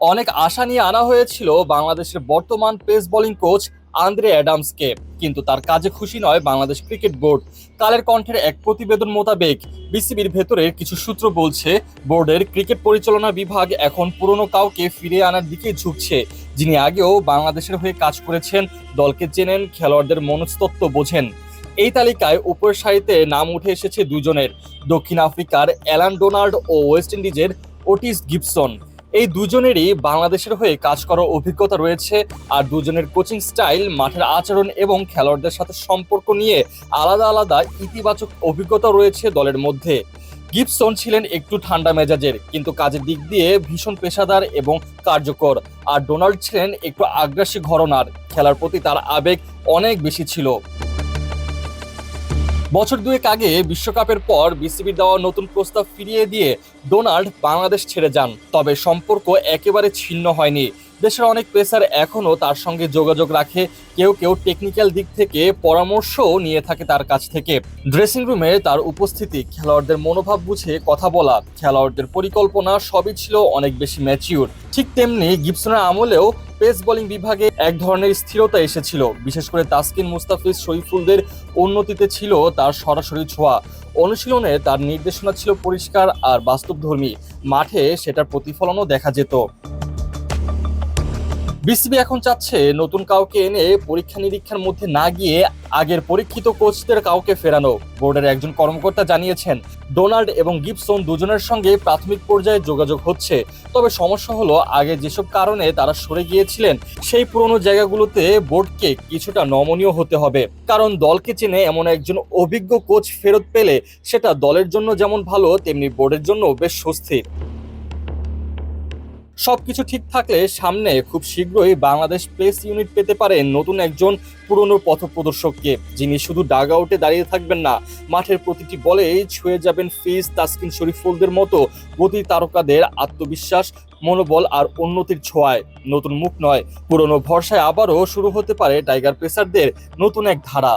অনেক আশা নিয়ে আনা হয়েছিল বাংলাদেশের বর্তমান পেস বোলিং কোচ আন্দ্রে অ্যাডামসকে। কিন্তু তার কাজে খুশি নয় বাংলাদেশ ক্রিকেট বোর্ড। কালের কণ্ঠের এক প্রতিবেদন মোতাবেক বিসিবির ভেতরের কিছু সূত্র বলছে, বোর্ডের ক্রিকেট পরিচালনা বিভাগ এখন পুরনো কাউকে ফিরিয়ে আনার দিকে ঝুঁকছে। যিনি আগেও বাংলাদেশের হয়ে কাজ করেছেন, দলকে চেনেন, খেলোয়াড়দের মনস্তত্ত্ব বোঝেন। এই তালিকায় উপরের সারিতে নাম উঠে এসেছে দুজনের। দক্ষিণ আফ্রিকার অ্যালান ডোনাল্ড ও ওয়েস্ট ইন্ডিজের ওটিস গিবসন। এই দুজনেরই বাংলাদেশের হয়ে কাজ করার অভিজ্ঞতা রয়েছে আর দুজনের কোচিং স্টাইল, মাঠের আচরণ এবং খেলোয়াড়দের সাথে সম্পর্ক নিয়ে আলাদা আলাদা ইতিবাচক অভিজ্ঞতা রয়েছে দলের মধ্যে। গিবসন ছিলেন একটু ঠান্ডা মেজাজের, কিন্তু কাজের দিক দিয়ে ভীষণ পেশাদার এবং কার্যকর। আর ডোনাল্ড ছিলেন একটু আগ্রাসী ঘরনার, খেলার প্রতি তার আবেগ অনেক বেশি ছিল। বছর দুয়েক আগে বিশ্বকাপের পর বিসিবির দেওয়া নতুন প্রস্তাব ফিরিয়ে দিয়ে ডোনাল্ড বাংলাদেশ ছেড়ে যান, তবে সম্পর্ক একেবারে ছিন্ন হয়নি। দেশের অনেক পেসার এখনও তার সঙ্গে যোগাযোগ রাখে। কেউ কেউ টেকনিক্যাল দিক থেকে পরামর্শও নিয়ে থাকে তার কাছ থেকে। ড্রেসিং রুমে তার উপস্থিতি, খেলোয়াড়দের মনোভাব বুঝে কথা বলা, খেলোয়াড়দের পরিকল্পনা সবই ছিল অনেক বেশি ম্যাচিউর ঠিক তেমনি গিবসনের আমলেও পেস বোলিং বিভাগে এক ধরনের স্থিরতা এসেছিল। বিশেষ করে তাসকিন মুস্তাফিজ শরীফুলদের উন্নতিতে ছিল তার সরাসরি ছোঁয়া। অনুশীলনে তার নির্দেশনা ছিল পরিষ্কার আর বাস্তবধর্মী। মাঠে সেটার প্রতিফলনও দেখা যেত। বিসিবি এখন চাচ্ছে নতুন কাউকে এনে পরীক্ষা নিরীক্ষার মধ্যে না গিয়ে আগের পরীক্ষিত কোচদের কাউকে ফেরানো। বোর্ডের একজন কর্মকর্তা জানিয়েছেন, ডোনাল্ড এবং গিবসন দুজনের সঙ্গে প্রাথমিক পর্যায়ে যোগাযোগ হচ্ছে। তবে সমস্যা হলো, আগে যেসব কারণে তারা সরে গিয়েছিলেন, সেই পুরনো জায়গাগুলোতে বোর্ডকে কিছুটা নমনীয় হতে হবে। কারণ দলকে চেনে এমন একজন অভিজ্ঞ কোচ ফেরত পেলে সেটা দলের জন্য যেমন ভালো, তেমনি বোর্ডের জন্য বেশ স্বস্তির। সবকিছু ঠিক থাকলে সামনে খুব শীঘ্রই বাংলাদেশ প্লেস ইউনিট পেতে পারে নতুন একজন পুরনো পথপ্রদর্শককে, যিনি শুধু ডাগ আউটে দাঁড়িয়ে থাকবেন না, মাঠের প্রতিটি বলেই ছুঁয়ে যাবেন ফিজ, তাসকিন শরীফুলদের মতো গতি তারকাদের আত্মবিশ্বাস, মনোবল আর উন্নতির ছোঁয়ায়। নতুন মুখ নয়, পুরনো ভরসায় আবারও শুরু হতে পারে টাইগার পেসারদের নতুন এক ধারা।